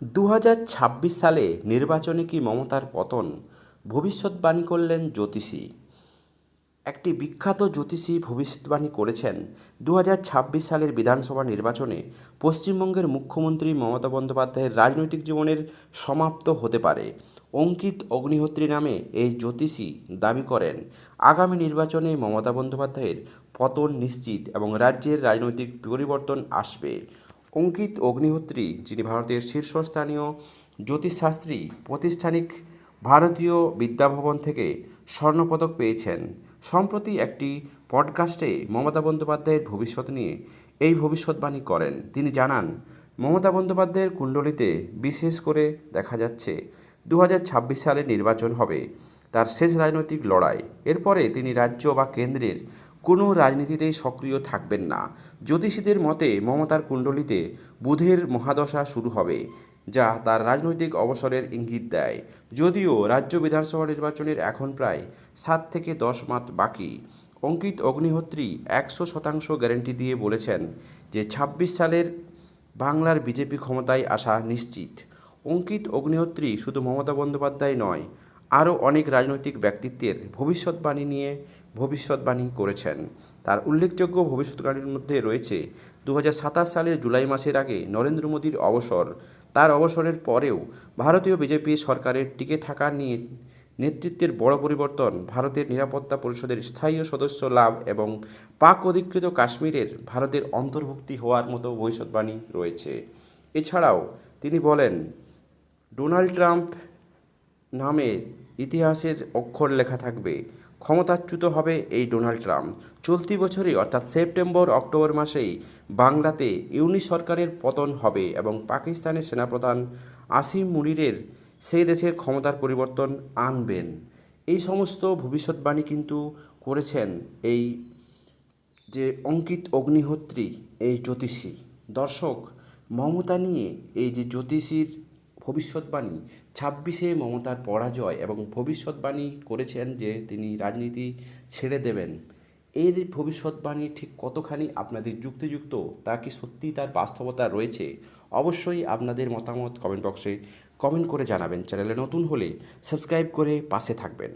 দু হাজার ছাব্বিশ সালে নির্বাচনে কি মমতার পতন ভবিষ্যৎবাণী করলেন জ্যোতিষী? একটি বিখ্যাত জ্যোতিষী ভবিষ্যৎবাণী করেছেন দু হাজার ছাব্বিশ সালের বিধানসভা নির্বাচনে পশ্চিমবঙ্গের মুখ্যমন্ত্রী মমতা বন্দ্যোপাধ্যায়ের রাজনৈতিক জীবনের সমাপ্ত হতে পারে। অঙ্কিত অগ্নিহোত্রী নামে এই জ্যোতিষী দাবি করেন, আগামী নির্বাচনে মমতা বন্দ্যোপাধ্যায়ের পতন নিশ্চিত এবং রাজ্যের রাজনৈতিক পরিবর্তন আসবে। অঙ্কিত অগ্নিহোত্রী, যিনি ভারতের শীর্ষস্থানীয় জ্যোতিষশাস্ত্রী, প্রতিষ্ঠানিক ভারতীয় বিদ্যাভবন থেকে স্বর্ণপদক পেয়েছেন। সম্প্রতি একটি পডকাস্টে মমতা বন্দ্যোপাধ্যায়ের ভবিষ্যৎ নিয়ে এই ভবিষ্যৎবাণী করেন। তিনি জানান, মমতা বন্দ্যোপাধ্যায়ের কুণ্ডলিতে বিশেষ করে দেখা যাচ্ছে দু হাজার ছাব্বিশ সালে নির্বাচন হবে, তার শেষ রাজনৈতিক লড়াই। এরপরে তিনি রাজ্য বা কেন্দ্রের কোনো রাজনীতিতেই সক্রিয় থাকবেন না। জ্যোতিষীদের মতে মমতার কুণ্ডলিতে বুধের মহাদশা শুরু হবে, যা তার রাজনৈতিক অবসরের ইঙ্গিত দেয়। যদিও রাজ্য বিধানসভা নির্বাচনের এখন প্রায় সাত থেকে দশ মাস বাকি। অঙ্কিত অগ্নিহোত্রী একশো শতাংশ গ্যারেন্টি দিয়ে বলেছেন যে ছাব্বিশ সালের বাংলার বিজেপি ক্ষমতায় আসা নিশ্চিত। অঙ্কিত অগ্নিহোত্রী শুধু মমতা বন্দ্যোপাধ্যায় নয় আরও অনেক রাজনৈতিক ব্যক্তিত্বের ভবিষ্যৎবাণী নিয়ে ভবিষ্যৎবাণী করেছেন। তার উল্লেখযোগ্য ভবিষ্যৎবাণীর মধ্যে রয়েছে দু হাজার সাতাশ সালের জুলাই মাসের আগে নরেন্দ্র মোদীর অবসর। তার অবসরের পরেও ভারতীয় বিজেপি সরকারের টিকে থাকা নিয়ে নেতৃত্বের বড় পরিবর্তন ভারতের নিরাপত্তা পরিষদের স্থায়ী সদস্য লাভ এবং পাক অধিকৃত কাশ্মীরের ভারতের অন্তর্ভুক্তি হওয়ার মতো ভবিষ্যৎবাণী রয়েছে। এছাড়াও তিনি বলেন, ডোনাল্ড ট্রাম্প নামে ইতিহাসের অক্ষর লেখা থাকবে। ক্ষমতাচ্যুত হবে এই ডোনাল্ড ট্রাম্প। চলতি বছরই, অর্থাৎ সেপ্টেম্বর, অক্টোবর মাসেই, বাংলাতে ইউনি সরকারের পতন হবে এবং পাকিস্তানের সেনাপ্রধান আসিম মুনিরের সেই দেশের ক্ষমতার পরিবর্তন আনবেন। এই সমস্ত ভবিষ্যৎবাণী কিন্তু করেছেন এই যে অঙ্কিত অগ্নিহোত্রী, এই জ্যোতিষী। দর্শক, মমতা নিয়ে এই যে জ্যোতিষীর ভবিষ্যৎবাণী। ছাব্বিশে মমতার পরাজয় এবং ভবিষ্যৎবাণী করেছেন যে তিনি রাজনীতি ছেড়ে দেবেন। এর ভবিষ্যৎবাণী ঠিক কতখানি আপনাদের যুক্তিযুক্ত, তা কি সত্যি তার বাস্তবতা রয়েছে? অবশ্যই আপনাদের মতামত কমেন্ট বক্সে কমেন্ট করে জানাবেন। চ্যানেলে নতুন হলে সাবস্ক্রাইব করে পাশে থাকবেন।